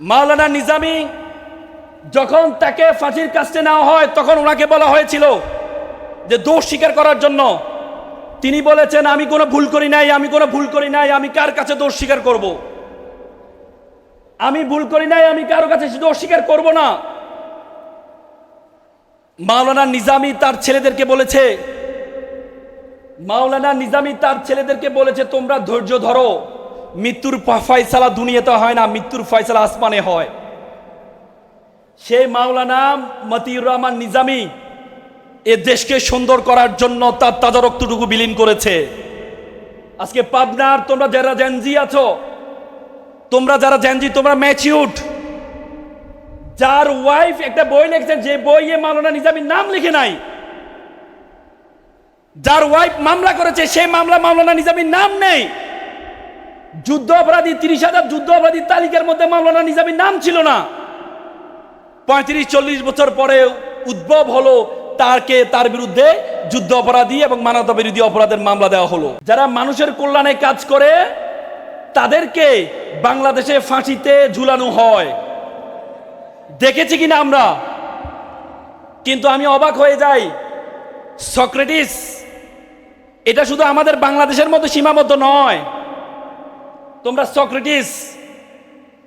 মাওলানা নিজামি, যখন তাকে ফাঁসির কাছে নেওয়া হয়, তখন ওনাকে বলা হয়েছিল যে দোষ স্বীকার করার জন্য। তিনি বলেছেন, আমি কোনো ভুল করি নাই, আমি কোনো ভুল করি নাই, আমি কার কাছে দোষ স্বীকার করব? আমি ভুল করি নাই, আমি কারও কাছে দোষ স্বীকার করব না। মাওলানা নিজামি তার ছেলেদেরকে বলেছে, মাওলানা নিজামি তার ছেলেদেরকে বলেছে, তোমরা ধৈর্য ধরো। মৃত্যুর ফয়সালা দুনিয়াতে হয় না, মৃত্যুর ফয়সালা আসমানে হয়। সেই মাওলানা মতিউর রহমান নিজামি এ দেশকে সুন্দর করার জন্য তার তাজা রক্তটুকু বিলীন করেছে। আজকে পাবনার তোমরা যারা জেনজি আছো, তোমরা যারা জেনজি তোমরা ম্যাচিউড যার ওয়াইফ একটা বই লিখছে, যে বইয়ে মাওলানা নিজামির নাম লিখে নাই। যার ওয়াইফ মামলা করেছে সেই মামলা মাওলানা নিজামির নাম নেই। যুদ্ধ অপরাধী তিরিশ হাজার যুদ্ধ অপরাধীর তালিকার মধ্যে মাওলানা নিজামির নাম ছিল না। পঁয়ত্রিশ, চল্লিশ বছর পরে উদ্ভব হলো তাকে তার বিরুদ্ধে যুদ্ধ অপরাধী এবং মানবতা বিরোধী অপরাধের মামলা দেওয়া হলো। যারা মানুষের কল্যাণে কাজ করে, তাদেরকে বাংলাদেশে ফাঁসিতে ঝুলানো হয়। দেখেছি কিনা আমরা? কিন্তু আমি অবাক হয়ে যাই। সক্রেটিস, এটা শুধু আমাদের বাংলাদেশের মতো সীমাবদ্ধ নয়। তোমরা সক্রেটিস,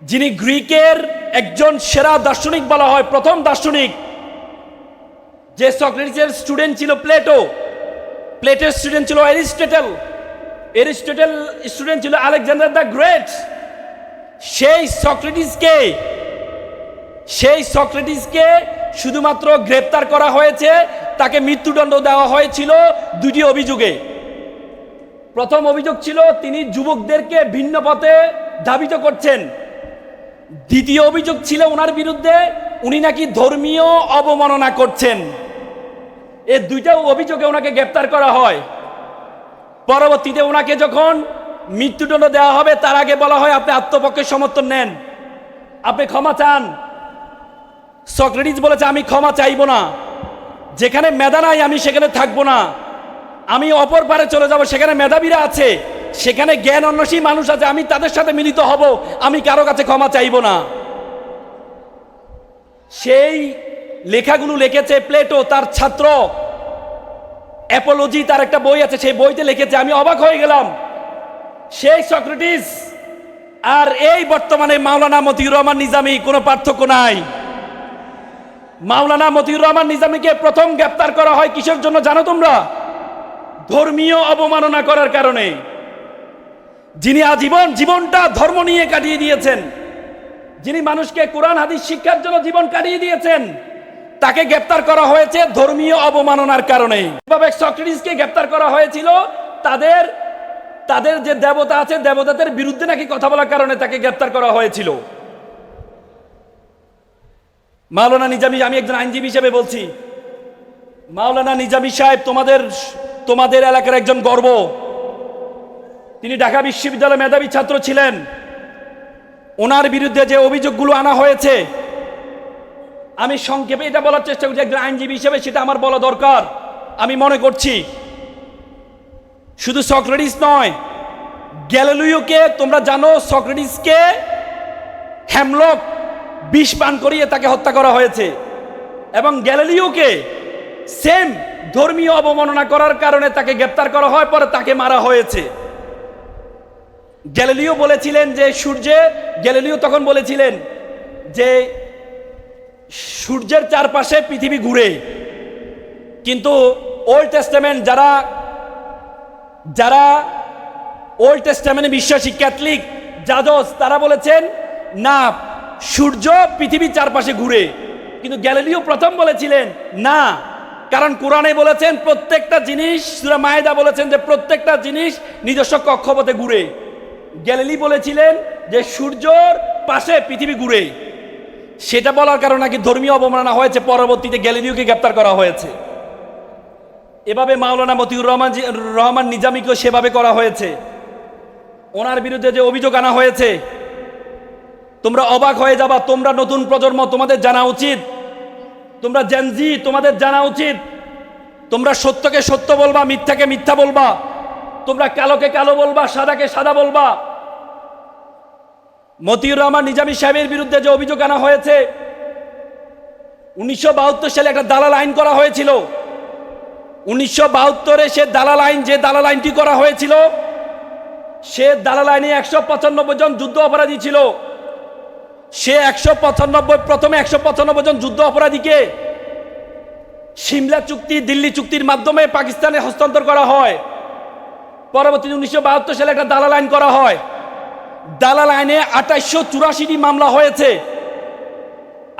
যিনি গ্রিকের একজন সেরা দার্শনিক বলা হয়, প্রথম দার্শনিক, যে সক্রেটিসের স্টুডেন্ট ছিল প্লেটো, প্লেটের স্টুডেন্ট ছিল এরিস্টেটেল এরিস্টেটেল স্টুডেন্ট ছিল আলেকজান্ডার দ্য গ্রেট। সেই সক্রেটিসকে সেই সক্রেটিসকে শুধুমাত্র গ্রেপ্তার করা হয়েছে, তাকে মৃত্যুদণ্ড দেওয়া হয়েছিল দুটি অভিযোগে। প্রথম অভিযোগ ছিল, তিনি যুবকদেরকে ভিন্ন পথে ধাবিত করছেন। দ্বিতীয় অভিযোগ ছিল ওনার বিরুদ্ধে, উনি নাকি ধর্মীয় অবমাননা করছেন। এই দুইটা অভিযোগে ওনাকে গ্রেপ্তার করা হয়। পরবর্তীতে ওনাকে যখন মৃত্যুদণ্ড দেওয়া হবে, তার আগে বলা হয়, আপনি আত্মপক্ষের সমর্থন নেন। আপনি ক্ষমা চান। সক্রেটিস বলেছে, আমি ক্ষমা চাইব না। যেখানে মেধা নাই, আমি সেখানে থাকব না। আমি অপর পারে চলে যাব, সেখানে মেধাবীরা আছে, সেখানে জ্ঞান অন্বেষী মানুষ আছে, আমি তাদের সাথে মিলিত হব, আমি কারও কাছে ক্ষমা চাইব না। সেই লেখাগুলো লিখেছে প্লেটো, তার ছাত্র। অ্যাপোলজি তার একটা বই আছে, সেই বইতে লিখেছে, আমি অবাক হয়ে গেলাম। সেই সক্রেটিস আর এই বর্তমানে মাওলানা মতিউর রহমান নিজামী, কোনো পার্থক্য নাই। মাওলানা মতিউর রহমান নিজামীকে প্রথম গ্রেপ্তার করা হয় কিসের জন্য জানো তোমরা? ধর্মীয় অবমাননা করার কারণে। যিনি আজীবন জীবনটা ধর্ম নিয়ে কাটিয়ে দিয়েছেন, যিনি মানুষকে কোরআন, হাদিস শিক্ষার জন্য জীবন কাটিয়ে দিয়েছেন, তাকে গ্রেপ্তার করা হয়েছে ধর্মীয় অবমাননার কারণে। এভাবে গ্রেপ্তার করা হয়েছিল, তাদের তাদের যে দেবতা আছে, দেবতাদের বিরুদ্ধে নাকি কথা বলার কারণে তাকে গ্রেপ্তার করা হয়েছিল। মাওলানা নিজামী, আমি একজন আইনজীবী হিসেবে বলছি, মাওলানা নিজামী সাহেব, তোমাদের তোমাদের এলাকার একজন গর্ব। তিনি ঢাকা বিশ্ববিদ্যালয়ে মেধাবী ছাত্র ছিলেন। ওনার বিরুদ্ধে যে অভিযোগগুলো আনা হয়েছে, আমি সংক্ষেপে এটা বলার চেষ্টা করছি, একজন আইনজীবী হিসেবে সেটা আমার বলা দরকার। আমি মনে করছি, শুধু সক্রেটিস নয়, গ্যালিলিওকে তোমরা জানো, সক্রেটিসকে হ্যামলক বিষ পান করিয়ে তাকে হত্যা করা হয়েছে। এবং গ্যালিলিওকে সেম ধর্মীয় অবমাননা করার কারণে তাকে গ্রেপ্তার করা হয়, পরে তাকে মারা হয়েছে। গ্যালিলিও বলেছিলেন যে, সূর্যে, গ্যালিলিও তখন বলেছিলেন যে, সূর্যের চারপাশে পৃথিবী ঘুরে। কিন্তু ওল্ড টেস্টামেন্ট যারা যারা ওল্ড টেস্টামেন্টে বিশ্বাসী ক্যাথলিক জাজস তারা বলেছেন, না, সূর্য পৃথিবীর চারপাশে ঘুরে। কিন্তু গ্যালিলিও প্রথম বলেছিলেন, না কারণ কোরআনে বলেছেন প্রত্যেকটা জিনিস মায়েদা বলেছেন যে প্রত্যেকটা জিনিস নিজস্ব কক্ষপথে ঘুরে। গ্যালিলি বলেছিলেন যে সূর্যর পাশে পৃথিবী ঘুরে। সেটা বলার কারণে নাকি ধর্মীয় অবমাননা হয়েছে, পরবর্তীতে গ্যালিলিওকে গ্রেপ্তার করা হয়েছে। এভাবে মাওলানা মতিউর রহমান রহমান নিজামীকেও সেভাবে করা হয়েছে। ওনার বিরুদ্ধে যে অভিযোগ আনা হয়েছে, তোমরা অবাক হয়ে যাবা, তোমরা নতুন প্রজন্ম, তোমাদের জানা উচিত তোমরা জেনজি তোমাদের জানা উচিত। তোমরা সত্যকে সত্য বলবা, মিথ্যাকে মিথ্যা বলবা। তোমরা কালোকে কালো বলবা, সাদাকে সাদা বলবা। মতিউর রহমান নিজামী সাহেবের বিরুদ্ধে যে অভিযোগ আনা হয়েছে, উনিশশো বাহাত্তর সালে একটা দালাল আইন করা হয়েছিল। উনিশশো বাহাত্তরে সে দালাল আইন, যে দালাল আইনটি করা হয়েছিল, সে দালাল আইনে একশো পঁচানব্বই জন যুদ্ধ অপরাধী ছিল। সে একশো পঁচানব্বই, প্রথমে একশো পঁচানব্বই জন যুদ্ধ অপরাধীকে সিমলা চুক্তি, দিল্লি চুক্তির মাধ্যমে পাকিস্তানে হস্তান্তর করা হয়। পরবর্তীতে উনিশশো বাহাত্তর সালে একটা দালাল আইন করা হয়। দালাল আইনে আঠাইশশো চুরাশিটি মামলা হয়েছে।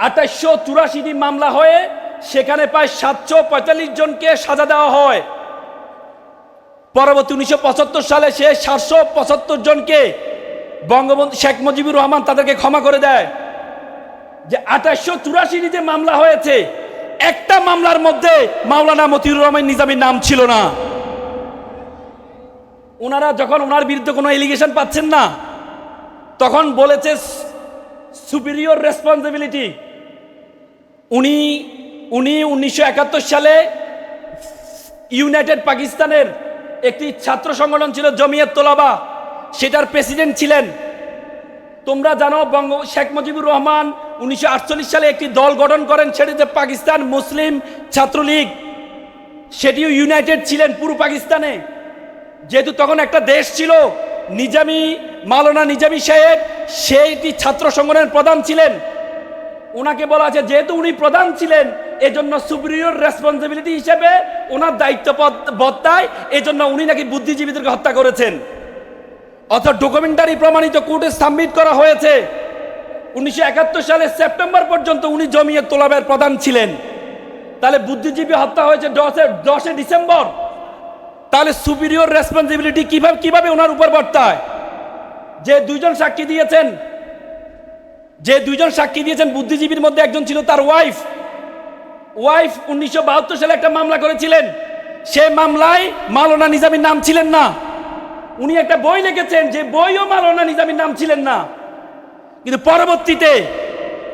আঠাইশশো চুরাশিটি মামলা হয়ে সেখানে প্রায় সাতশো পঁয়তাল্লিশ জনকে সাজা দেওয়া হয়। পরবর্তী উনিশশো পঁচাত্তর সালে সে সাতশো পঁচাত্তর জনকে বঙ্গবন্ধু শেখ মুজিবুর রহমান তাদেরকে ক্ষমা করে দেয়। যে আঠাশশো চুরাশিটি যে মামলা হয়েছে, একটা মামলার মধ্যে মাওলানা মতিউর রহমান নিজামীর নাম ছিল না। ওনারা যখন ওনার বিরুদ্ধে কোনো এলিগেশন পাচ্ছেন না, তখন বলেছে সুপিরিয়র রেসপন্সিবিলিটি উনি উনি উনিশশো একাত্তর সালে ইউনাইটেড পাকিস্তানের একটি ছাত্র সংগঠন ছিল জমিয়ত তোলাবা। সেটার প্রেসিডেন্ট ছিলেন। তোমরা জানো বঙ্গ, শেখ মুজিবুর রহমান উনিশশো আটচল্লিশ সালে একটি দল গঠন করেন, সেটি যে পাকিস্তান মুসলিম ছাত্রলীগ। সেটিও ইউনাইটেড ছিলেন পুরো পাকিস্তানে। যেহেতু তখন একটা দেশ ছিল, নিজামি, মাওলানা নিজামি সাহেব, সেইটি ছাত্র সংগঠনের প্রধান ছিলেন। ওনাকে বলা আছে যেহেতু উনি প্রধান ছিলেন, এজন্য সুপ্রিয়র রেসপন্সিবিলিটি হিসেবে ওনার দায়িত্ব বত্তায়, এজন্য উনি নাকি বুদ্ধিজীবীদেরকে হত্যা করেছেন। অর্থাৎ ডকুমেন্টারি প্রমাণিত কোর্টে সাবমিট করা হয়েছে। উনিশশো একাত্তর সালের সেপ্টেম্বর পর্যন্ত উনি জমিয়ে তোলাবের প্রধান ছিলেন। তাহলে বুদ্ধিজীবী হত্যা হয়েছে দশে দশে ডিসেম্বর। তাহলে সুপিরিয়র রেসপন্সিবিলিটি কীভাবে কীভাবে ওনার উপর বর্তায়? যে দুইজন সাক্ষী দিয়েছেন, যে দুইজন সাক্ষী দিয়েছেন বুদ্ধিজীবীর মধ্যে একজন ছিল তার ওয়াইফ ওয়াইফ উনিশশো বাহাত্তর সালে একটা মামলা করেছিলেন। সে মামলায় মাওলানা নিজামীর নাম ছিলেন না। উনি একটা বই লিখেছেন, যে বইও মাওলানা নিজামীর নাম ছিলেন না। কিন্তু পরবর্তীতে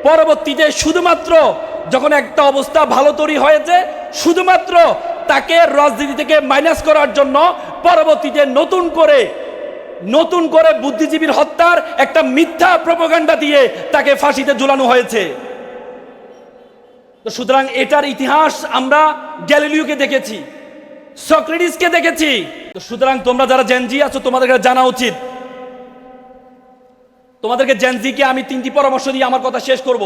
পরবর্তীতে শুধুমাত্র যখন একটা অবস্থা ভালো তৈরি হয়েছে, শুধুমাত্র তাকে রাজনীতি থেকে মাইনাস করার জন্য পরবর্তীতে নতুন করে নতুন করে বুদ্ধিজীবীর হত্যার একটা মিথ্যা প্রপোগান্ডা দিয়ে তাকে ফাঁসিতে ঝুলানো হয়েছে। তো সুতরাং এটার ইতিহাস আমরা গ্যালিলিওকে দেখেছি, সক্রেটিসকে দেখেছি সুতরাং তোমরা যারা জেনজি আছো তোমাদেরকে জানা উচিত। তোমাদেরকে জেনজিকে আমি তিনটি পরামর্শ দিয়ে আমার কথা শেষ করব।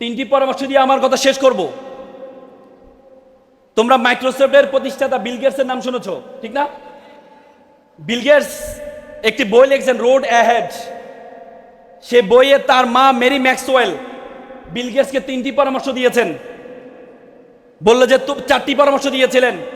তিনটি পরামর্শ দিয়ে আমার কথা শেষ করব। তোমরা মাইক্রোসফটের প্রতিষ্ঠাতা বিল গেটসের নাম শুনেছ, ঠিক না? বিল গেটস একটি বই লিখছেন রোড অ্যাহেড সে বইয়ে তার মা মেরি ম্যাক্সওয়েল বিল গেটসকে তিনটি পরামর্শ দিয়েছেন। বলল যে চারটি পরামর্শ দিয়েছিলেন।